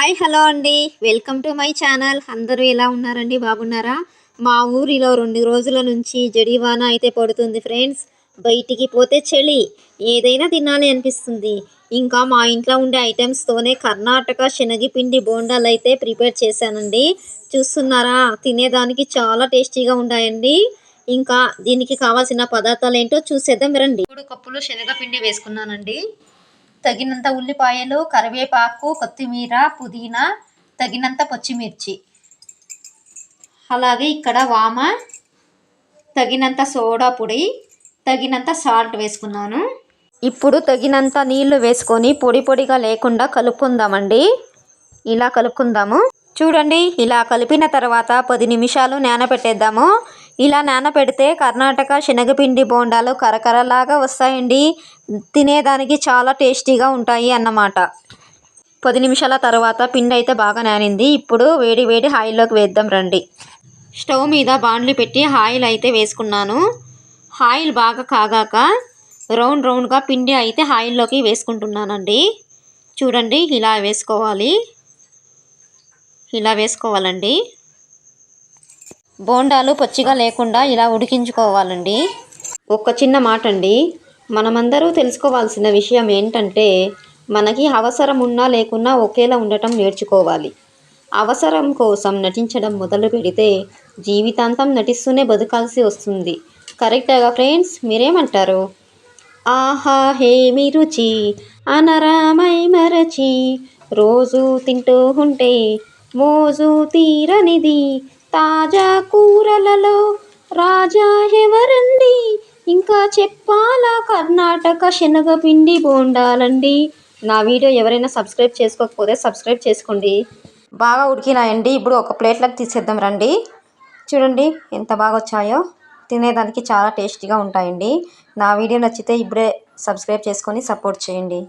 Hi hello అండి. Welcome to my channel. అందరూ ఎలా ఉన్నారండి? బాగున్నారా? మా ఊరిలో రెండు రోజుల నుంచి జడివాన అయితే పడుతుంది ఫ్రెండ్స్. బయటికి పోతే చలి ఏదైనా తినాలి అనిపిస్తుంది. ఇంకా మా ఇంట్లో ఉండే ఐటమ్స్తోనే కర్ణాటక శనగపిండి బోండాలు అయితే ప్రిపేర్ చేశానండి. చూస్తున్నారా? తినేదానికి చాలా టేస్టీగా ఉన్నాయండి. ఇంకా దీనికి కావాల్సిన పదార్థాలు ఏంటో చూసేద్దాం రండి. మూడు కప్పులు శనగపిండి వేసుకున్నానండి. తగినంత ఉల్లిపాయలు కరివేపాకు కొత్తిమీర పుదీనా తగినంత పచ్చిమిర్చి. అలాగే ఇక్కడ వామ తగినంత సోడా పొడి తగినంత సాల్ట్ వేసుకున్నాను. ఇప్పుడు తగినంత నీళ్ళు వేసుకొని పొడి పొడిగా లేకుండా కలుపుకుందామండి. ఇలా కలుపుకుందాము. చూడండి ఇలా కలిపిన తర్వాత పది నిమిషాలు నానబెట్టేద్దాము. ఇలా నానబెడితే కర్ణాటక శనగపిండి బోండాలు కరకరలాగా వస్తాయండి. తినేదానికి చాలా టేస్టీగా ఉంటాయి అన్నమాట. పది నిమిషాల తర్వాత పిండి అయితే బాగా నానింది. ఇప్పుడు వేడి వేడి హాయిల్లోకి వేద్దాం రండి. స్టవ్ మీద బాండ్లు పెట్టి హాయిల్ అయితే వేసుకున్నాను. ఆయిల్ బాగా కాగాక రౌండ్ రౌండ్గా పిండి అయితే హాయిల్లోకి వేసుకుంటున్నానండి. చూడండి ఇలా వేసుకోవాలి. ఇలా వేసుకోవాలండి. బోండాలు పచ్చిగా లేకుండా ఇలా ఉడికించుకోవాలండి. ఒక చిన్న మాట అండి మనమందరూ తెలుసుకోవాల్సిన విషయం ఏంటంటే మనకి అవసరం ఉన్నా లేకున్నా ఒకేలా ఉండటం నేర్చుకోవాలి. అవసరం కోసం నటించడం మొదలు పెడితే జీవితాంతం నటిస్తూనే బతకాల్సి వస్తుంది. కరెక్ట్గా ఫ్రెండ్స్? మీరేమంటారు? ఆహా హేమి రుచి? అనరామై మరచి. రోజు తింటూ ఉంటే మోజు తీరనిది. తాజా కూరలలో రాజా ఎవరండి? ఇంకా చెప్పాలా? కర్ణాటక శనగపిండి బోండాలండి. నా వీడియో ఎవరైనా సబ్స్క్రైబ్ చేసుకోకపోతే సబ్స్క్రైబ్ చేసుకోండి. బాగా ఉడికినాయండి. ఇప్పుడు ఒక ప్లేట్లోకి తీసేద్దాం రండి. చూడండి ఎంత బాగా వచ్చాయో. తినేదానికి చాలా టేస్టీగా ఉంటాయండి. నా వీడియో నచ్చితే ఇప్పుడే సబ్స్క్రైబ్ చేసుకొని సపోర్ట్ చేయండి.